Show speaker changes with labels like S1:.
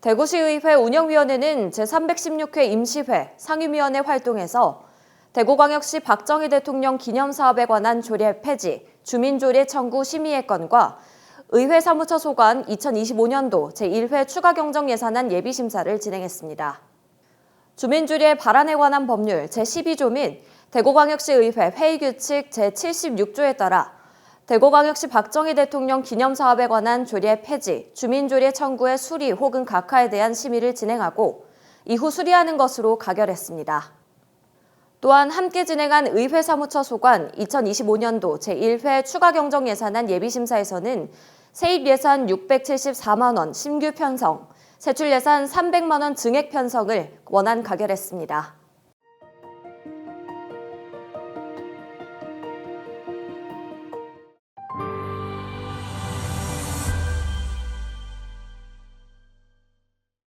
S1: 대구시의회 운영위원회는 제316회 임시회 상임위원회 활동에서 대구광역시 박정희 대통령 기념사업에 관한 조례 폐지, 주민조례 청구 심의의 건과 의회 사무처 소관 2025년도 제1회 추가 경정 예산안 예비심사를 진행했습니다. 주민조례 발안에 관한 법률 제12조 및 대구광역시의회 회의규칙 제76조에 따라 대구광역시 박정희 대통령 기념사업에 관한 조례 폐지, 주민조례 청구의 수리 혹은 각하에 대한 심의를 진행하고 이후 수리하는 것으로 가결했습니다. 또한 함께 진행한 의회 사무처 소관 2025년도 제1회 추가 경정 예산안 예비심사에서는 세입 예산 674만 원 신규 편성, 세출 예산 300만 원 증액 편성을 원안 가결했습니다.